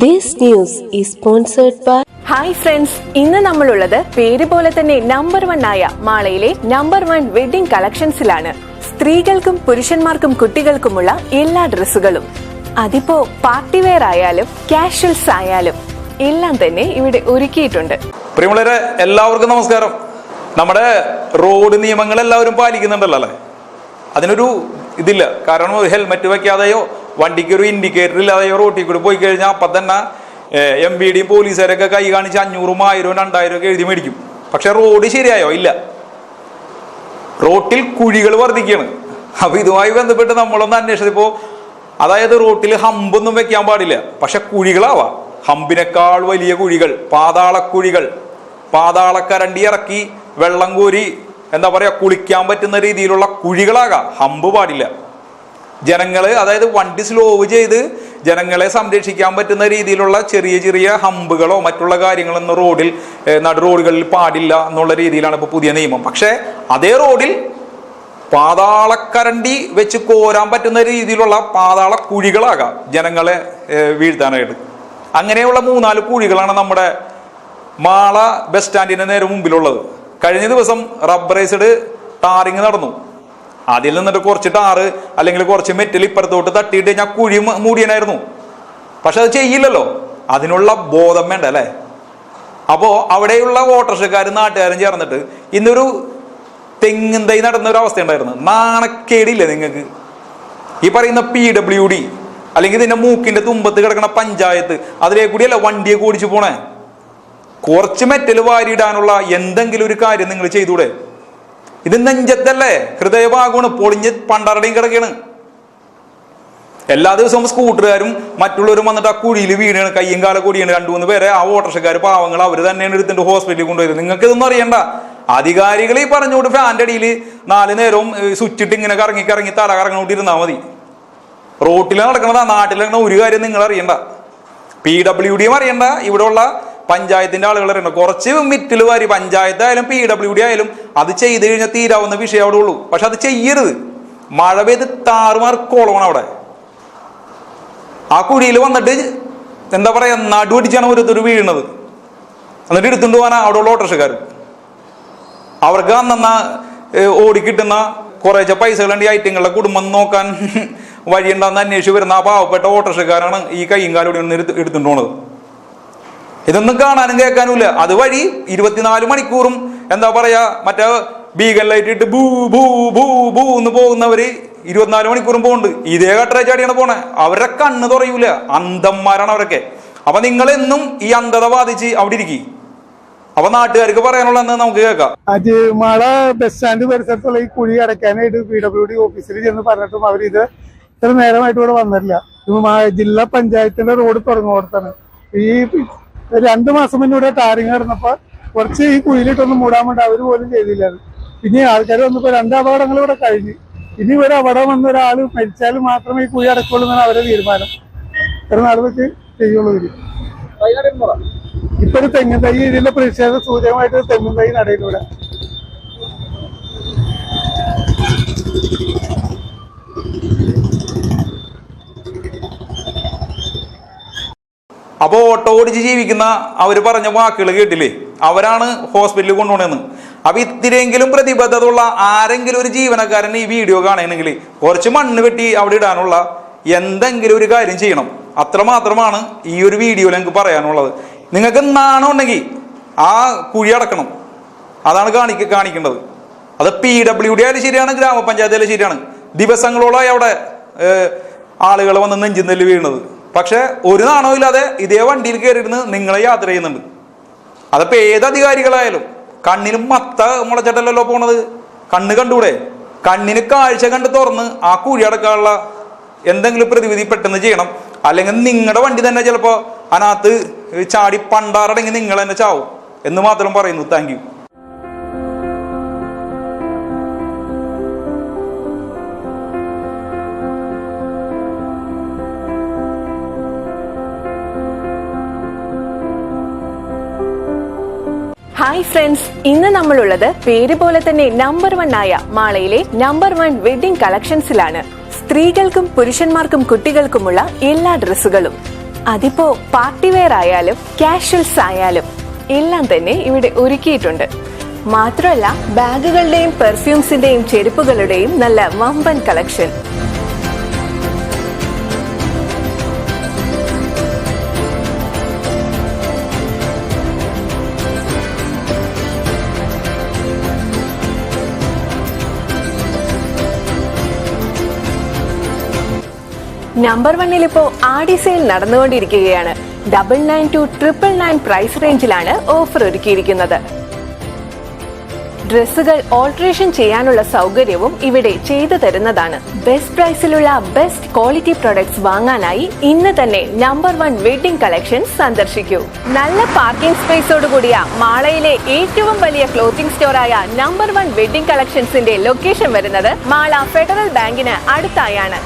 This news is sponsored by hi friends ഇന്ന് നമ്മളുള്ളത് പേര് പോലെ തന്നെ നമ്പർ വൺ ആയ മാളയിലെ നമ്പർ വൺ വെഡിംഗ് കളക്ഷൻസിലാണ് സ്ത്രീകൾക്കും പുരുഷന്മാർക്കും കുട്ടികൾക്കുമുള്ള എല്ലാ ഡ്രസ്സുകളും. അതിപ്പോ പാർട്ടി വെയർ ആയാലും കാഷ്വൽസ് ആയാലും എല്ലാം തന്നെ ഇവിടെ ഒരുക്കിയിട്ടുണ്ട്. പ്രിയമുള്ളവരെ എല്ലാവർക്കും നമസ്കാരം. നമ്മുടെ റോഡ് നിയമങ്ങൾ എല്ലാവരും പാലിക്കുന്നുണ്ടല്ലോ അല്ലേ? അതിനൊരു ഇതില്ല. കാരണം ഹെൽമെറ്റ് വെക്കാതെയോ വണ്ടിക്ക് ഒരു ഇൻഡിക്കേറ്റർ ഇല്ലാതെ റോട്ടിൽ കൂടി പോയി കഴിഞ്ഞാൽ അപ്പം തന്നെ എം ബി ഡിയും പോലീസുകാരൊക്കെ കൈ കാണിച്ച് അഞ്ഞൂറും ആയിരവും രണ്ടായിരം ഒക്കെ എഴുതി മേടിക്കും. പക്ഷെ റോഡ് ശരിയായോ? ഇല്ല. റോട്ടിൽ കുഴികൾ വർദ്ധിക്കുകയാണ് അപ്പൊ ഇതുമായി ബന്ധപ്പെട്ട് നമ്മളൊന്ന് അന്വേഷിച്ചപ്പോൾ അതായത് റോട്ടിൽ ഹമ്പൊന്നും വെക്കാൻ പാടില്ല. പക്ഷെ കുഴികളാവാ. ഹമ്പിനേക്കാൾ വലിയ കുഴികൾ പാതാളക്കുഴികൾ പാതാളക്കരണ്ടി ഇറക്കി വെള്ളം കോരി എന്താ പറയുക കുളിക്കാൻ പറ്റുന്ന രീതിയിലുള്ള കുഴികളാകാം. ഹമ്പ് പാടില്ല. ജനങ്ങൾ അതായത് വണ്ടി സ്ലോ ചെയ്ത് ജനങ്ങളെ സംരക്ഷിക്കാൻ പറ്റുന്ന രീതിയിലുള്ള ചെറിയ ചെറിയ ഹമ്പുകളോ മറ്റുള്ള കാര്യങ്ങളൊന്നും റോഡിൽ നട റോഡുകളിൽ പാടില്ല എന്നുള്ള രീതിയിലാണ് ഇപ്പോൾ പുതിയ നിയമം. പക്ഷേ അതേ റോഡിൽ പാതാളക്കരണ്ടി വെച്ച് കോരാൻ പറ്റുന്ന രീതിയിലുള്ള പാതാള കുഴികളാകാം ജനങ്ങളെ വീഴ്ത്താനായിട്ട്. അങ്ങനെയുള്ള മൂന്നാൽ കുഴികളാണ് നമ്മുടെ മാള ബസ് സ്റ്റാൻഡിന്റെ നേരെ മുമ്പിലുള്ളത്. കഴിഞ്ഞ ദിവസം റബ്ബറൈസ്ഡ് ടാറിങ് നടന്നു. അതിൽ നിന്നിട്ട് കുറച്ച് ടാറ് അല്ലെങ്കിൽ കുറച്ച് മെറ്റൽ ഇപ്പുറത്തോട്ട് തട്ടിയിട്ട് ഞാൻ കുഴി മൂടിയനായിരുന്നു. പക്ഷെ അത് ചെയ്യില്ലല്ലോ. അതിനുള്ള ബോധം വേണ്ട അല്ലേ? അപ്പോ അവിടെയുള്ള ഓട്ടർഷക്കാരും നാട്ടുകാരും ചേർന്നിട്ട് ഇന്നൊരു തെങ്ങും തൈ നടന്ന ഒരു അവസ്ഥ ഉണ്ടായിരുന്നു. നാണക്കേടില്ലേ നിങ്ങൾക്ക് ഈ പറയുന്ന പി ഡബ്ല്യു ഡി അല്ലെങ്കിൽ ഇതിന്റെ മൂക്കിന്റെ തുമ്പത്ത് കിടക്കുന്ന പഞ്ചായത്ത് അതിലേ കൂടിയല്ല വണ്ടിയെ ഓടിച്ചു പോണേ? കുറച്ച് മെറ്റൽ വാരിയിടാനുള്ള എന്തെങ്കിലും ഒരു കാര്യം നിങ്ങൾ ചെയ്തൂടെ? ഇത് നെഞ്ചത്തല്ലേ? ഹൃദയഭാഗമാണ്. പൊളിഞ്ഞ് പണ്ടാരുടെയും കിടക്കുകയാണ് എല്ലാ ദിവസവും സ്കൂട്ടറുകാരും മറ്റുള്ളവരും വന്നിട്ട് ആ കുഴിയിൽ വീണാണ് കയ്യും കാല കൂടിയാണ് രണ്ടു മൂന്ന് പേരെ ആ ഓട്ടർഷക്കാർ പാവങ്ങൾ അവർ തന്നെയാണ് എടുത്തിട്ട് ഹോസ്പിറ്റലിൽ കൊണ്ടുവരുന്നത് നിങ്ങൾക്ക് ഇതൊന്നും അറിയണ്ട. അധികാരികൾ ഈ പറഞ്ഞുകൊണ്ട് ഫാന്റെ അടിയിൽ നാല് നേരവും സ്വിച്ചിട്ട് ഇങ്ങനെ കറങ്ങി കറങ്ങി തല കറങ്ങിക്കൊണ്ടിരുന്നാൽ മതി. റോട്ടിൽ നടക്കണതാ നാട്ടിൽ നടക്കണ ഒരു കാര്യം നിങ്ങൾ അറിയണ്ട. പി ഡബ്ല്യു ഡിയും അറിയണ്ട. ഇവിടെയുള്ള പഞ്ചായത്തിന്റെ ആളുകൾ അറിയണ്ട. കുറച്ച് മിറ്റിൽ വാരി പഞ്ചായത്ത് ആയാലും പി ഡബ്ല്യു ഡി ആയാലും അത് ചെയ്ത് കഴിഞ്ഞാൽ തീരാവുന്ന വിഷയം അവിടെ ഉള്ളൂ. പക്ഷെ അത് ചെയ്യരുത്. മഴ പെയ്ത് താറുമാർ കോളമാണ് അവിടെ. ആ കുഴിയിൽ വന്നിട്ട് എന്താ പറയാ നടുവടിച്ചാണ് ഓരോരുത്തർ വീഴുന്നത്. എന്നിട്ട് എടുത്തുകൊണ്ട് പോകാനാ അവിടെ ഉള്ള ഓട്ടോറിക്ഷക്കാർ അവർക്ക് അന്ന ഓടിക്കിട്ടുന്ന കുറേശ്ശെ പൈസകളുണ്ട് ഈ ഐറ്റങ്ങളുടെ കുടുംബം നോക്കാൻ വഴിയുണ്ടെന്ന് അന്വേഷിച്ച് വരുന്ന ആ പാവപ്പെട്ട ഓട്ടോറിക്ഷക്കാരാണ് ഈ കൈയും കാലും ഒന്ന് എടുത്ത് എടുത്തുകൊണ്ട് പോണത്. ഇതൊന്നും കാണാനും കേൾക്കാനും ഇല്ല അതുവഴി ഇരുപത്തിനാല് മണിക്കൂറും എന്താ പറയാ മറ്റേ ബീഗൻ ലൈറ്റ് ഇട്ട് ഭൂ ഭൂ ബൂ ബൂ എന്ന് പോകുന്നവര് ഇരുപത്തിനാല് മണിക്കൂറും പോകുന്നുണ്ട് ഇതേ കട്ടറ ചാടിയാണ് പോണേ. അവരുടെ കണ്ണ് തുറയൂല. അന്ധന്മാരാണ് അവരൊക്കെ. അപ്പൊ നിങ്ങൾ എന്നും ഈ അന്ധത ബാധിച്ച് അവിടെ ഇരിക്കി. അപ്പൊ നാട്ടുകാർക്ക് പറയാനുള്ള നമുക്ക് കേൾക്കാം. അത് മഴ ബസ് സ്റ്റാൻഡ് പരിസരത്തുള്ള ഈ കുഴി അടയ്ക്കാനായിട്ട് പി ഡബ്ല്യു ഡി ഓഫീസിൽ ചെന്ന് പറഞ്ഞിട്ടും അവരിത് ഇത്ര നേരമായിട്ട് ഇവിടെ വന്നിട്ടില്ല. ഇത് ജില്ലാ പഞ്ചായത്തിന്റെ റോഡ് തുടങ്ങുന്നിടത്താണ് ഈ രണ്ടു മാസം മുന്നേ ഇവിടെ ടാറിങ് നടന്നപ്പോ കുറച്ച് ഈ കുഴിയിലിട്ടൊന്ന് മൂടാൻ വേണ്ടി അവർ പോലും ചെയ്തില്ല. പിന്നെ ആൾക്കാർ വന്നിപ്പോ രണ്ട് അപകടങ്ങൾ ഇവിടെ കഴിഞ്ഞ്. ഇനി ഒരു അപകടം വന്ന ഒരാൾ മരിച്ചാൽ മാത്രമേ ഈ കുഴി അടക്കുള്ളൂ എന്നാണ് അവരുടെ തീരുമാനം. ഇത്ര നാൾ വെച്ച് ചെയ്യുള്ളൂ ഇപ്പൊ ഒരു തെങ്ങും തൈ ഇതിന്റെ പ്രതിഷേധ സൂചകമായിട്ട് തെങ്ങും തൈ നടയിലൂടെ. അപ്പോ ഓട്ടോ ഓടിച്ച് ജീവിക്കുന്ന അവർ പറഞ്ഞ വാക്കുകൾ കേട്ടില്ലേ? അവരാണ് ഹോസ്പിറ്റലിൽ കൊണ്ടുപോകണമെന്ന് അപ്പൊ ഇത്തിരിയെങ്കിലും പ്രതിബദ്ധത ഉള്ള ആരെങ്കിലും ഒരു ജീവനക്കാരൻ ഈ വീഡിയോ കാണണമെങ്കിൽ കുറച്ച് മണ്ണ് വെട്ടി അവിടെ ഇടാനുള്ള എന്തെങ്കിലും ഒരു കാര്യം ചെയ്യണം. അത്രമാത്രമാണ് ഈ ഒരു വീഡിയോയിൽ എനിക്ക് പറയാനുള്ളത്. നിങ്ങൾക്ക് നാണമുണ്ടെങ്കിൽ ആ കുഴി അടക്കണം. അതാണ് കാണിക്ക കാണിക്കേണ്ടത്. അത് പി ഡബ്ല്യു ഡി ആയാലും ശരിയാണ് ഗ്രാമപഞ്ചായത്തിലും ശരിയാണ്. ദിവസങ്ങളോളമായി അവിടെ ആളുകൾ വന്ന് നെഞ്ചും വീണത് പക്ഷെ ഒരു നാണവും ഇല്ലാതെ ഇതേ വണ്ടിയിൽ കയറിയിരുന്ന് നിങ്ങളെ യാത്ര ചെയ്യുന്നുണ്ട്. അതിപ്പോ ഏത് അധികാരികളായാലും കണ്ണിന് മത്ത മുളച്ചിട്ടല്ലോ പോണത്. കണ്ണ് കണ്ടൂടെ? കണ്ണിന് കാഴ്ച കണ്ട് തുറന്ന് ആ കുഴി അടക്കാനുള്ള എന്തെങ്കിലും പ്രതിവിധി പെട്ടെന്ന് ചെയ്യണം. അല്ലെങ്കിൽ നിങ്ങളുടെ വണ്ടി തന്നെ ചിലപ്പോ അതിനകത്ത് ചാടി പണ്ടാറടങ്ങി നിങ്ങൾ തന്നെ ചാവും എന്ന് മാത്രം പറയുന്നു. താങ്ക് ഹായ് ഫ്രണ്ട്സ് ഇന്ന് നമ്മളുള്ളത് പേര് പോലെ തന്നെ നമ്പർ വൺ ആയ മാളയിലെ നമ്പർ വൺ വെഡിംഗ് കളക്ഷൻസിലാണ് സ്ത്രീകൾക്കും പുരുഷന്മാർക്കും കുട്ടികൾക്കുമുള്ള എല്ലാ ഡ്രസ്സുകളും. അതിപ്പോ പാർട്ടി വെയർ ആയാലും കാഷ്വൽസ് ആയാലും എല്ലാം തന്നെ ഇവിടെ ഒരുക്കിയിട്ടുണ്ട്. മാത്രമല്ല ബാഗുകളുടെയും പെർഫ്യൂംസിന്റെയും ചെരുപ്പുകളുടെയും നല്ല വമ്പൻ കളക്ഷൻ നമ്പർ വണ്ണിൽ ഇപ്പോ ആഡി സെയിൽ നടന്നുകൊണ്ടിരിക്കുകയാണ്. Double nine to triple nine price റേഞ്ചിലാണ് ഓഫർ ഒരുക്കിയിരിക്കുന്നത്. ഡ്രസ്സുകൾ ഓൾട്രേഷൻ ചെയ്യാനുള്ള സൗകര്യവും ഇവിടെ ചെയ്തു തരുന്നതാണ്. ബെസ്റ്റ് പ്രൈസിലുള്ള ബെസ്റ്റ് ക്വാളിറ്റി പ്രൊഡക്ട്സ് വാങ്ങാനായി ഇന്ന് തന്നെ നമ്പർ വൺ വെഡിംഗ് കളക്ഷൻ സന്ദർശിക്കൂ. നല്ല പാർക്കിംഗ് സ്പേസോട് കൂടിയ മാളയിലെ ഏറ്റവും വലിയ ക്ലോത്തിംഗ് സ്റ്റോറായ നമ്പർ വൺ വെഡിംഗ് കളക്ഷൻസിന്റെ ലൊക്കേഷൻ വരുന്നത് മാള ഫെഡറൽ ബാങ്കിന് അടുത്തായാണ്.